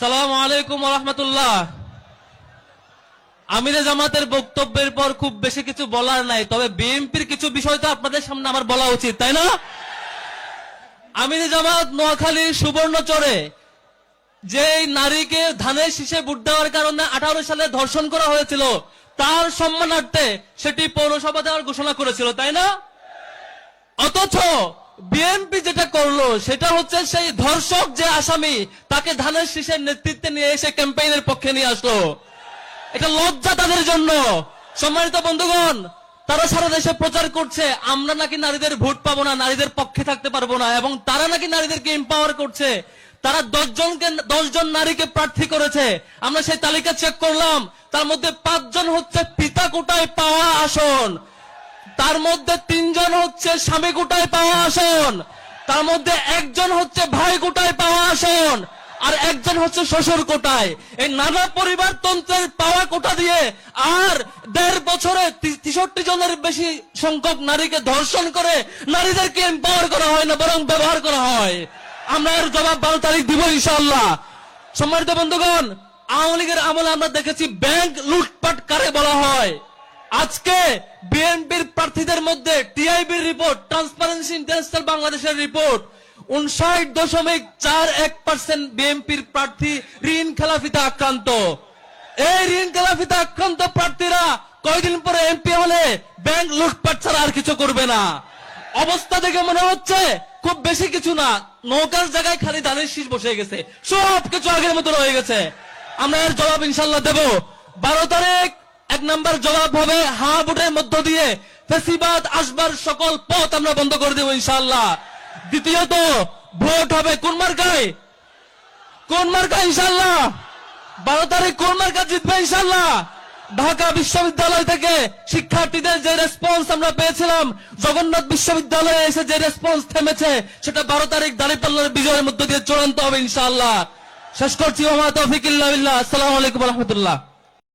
সালাম আলাইকুম রহমতুল্লাহ। আমিরে জামাতের বক্তব্যের পর খুব বেশি কিছু বলার নাই, তবে বিএনপির কিছু বিষয় তো আপনাদের সামনে আমার বলা উচিত, তাই না? আমিরে জামাত নোয়াখালী সুবর্ণচরে যে নারীকে ধানের শীষে ভোট দেওয়ার কারণে আঠারো সালে ধর্ষণ করা হয়েছিল, তার সম্মানার্থে সেটি পৌরসভা দেওয়ার ঘোষণা করেছিল, তাই না? অথচ বিএনপি যেটা করল, সেটা হচ্ছে সেই ধর্ষক যে আসামি, তাকে ধানের শীষের নেতৃত্বে নিয়ে এসে ক্যাম্পেইনের পক্ষে নিয়ে আসলো। এটা লজ্জা তাদের জন্য। সম্মানিত বন্ধুগণ, তারা সারা দেশে প্রচার করছে, আমরা নাকি নারীদের ভোট পাবো না, নারীদের পক্ষে থাকতে পারব না, এবং তারা নাকি নারীদেরকে এম্পাওয়ার করছে। তারা দশ জনকে দশ জন নারীকে প্রার্থী করেছে। আমরা সেই তালিকা চেক করলাম, তার মধ্যে পাঁচজন হচ্ছে পিতা কোটায় পাওয়া আসন। তার মধ্যে তিনজন হচ্ছে স্বামী কোটায় পাওয়া আসন। তার মধ্যে একজন হচ্ছে ভাই কোটায় পাওয়া আসন। আর একজন হচ্ছে শ্বশুর কোটায়। এই নানা পরিবার তন্ত্রের পাওয়া কোটা দিয়ে আর দেড় বছরে তেষট্টি জনের বেশি সংখ্যক নারীকে ধর্ষণ করে নারীদেরকে এম্পাওয়ার করা হয় না, বরং ব্যবহার করা হয়। আমরা এর জবাব বারো তারিখ দিব ইনশাল্লাহ সম্মানিত বন্ধুগণ, আওয়ামী লীগের আমলে আমরা দেখেছি, ব্যাংক লুটপাট কারে বলা হয়? আজকে বিএনপির প্রার্থীদের মধ্যে টিআইবির রিপোর্ট ট্রান্সপারেন্সি ইন্টারন্যাশনাল বাংলাদেশের রিপোর্ট। উনষাট দশমিক চার এক পার্সেন্ট বিএনপির প্রার্থী ঋণ খেলাফিতে আক্রান্ত। এই ঋণ খেলাফিতে আক্রান্ত প্রার্থীরা কয়দিন পরে এমপি হলে ব্যাংক লুটপাট ছাড়া আর কিছু করবে না। অবস্থা দেখে মনে হচ্ছে খুব বেশি কিছু না, নৌকার জায়গায় খালি ধানের শীষ বসে গেছে। সব কিছু আগের মতো রয়ে গেছে। আমরা এর জবাব ইনশাল্লাহ দেব। বারো তারিখ এক নাম্বার জবাব হবে হা ভোটের মধ্য দিয়ে। ফেসিবাদ আসবার সকল পথ আমরা বন্ধ করে দেবো ইনশাল্লাহ দ্বিতীয়ত, ভোট হবে কোন মার্কায়? কোন মার্কা ইনশাল্লাহ বারো তারিখ কোন মার্কা জিতবে ইনশাল্লাহ ঢাকা বিশ্ববিদ্যালয় থেকে শিক্ষার্থীদের যে রেসপন্স আমরা পেয়েছিলাম, জগন্নাথ বিশ্ববিদ্যালয়ে এসে যে রেসপন্স থেমেছে, সেটা বারো তারিখ দাঁড়িপাল্লার বিজয়ের মধ্য দিয়ে চূড়ান্ত হবে ইনশাল্লাহ শেষ করছি ওমা আসসালামু আলাইকুম রহমতুল্লাহ।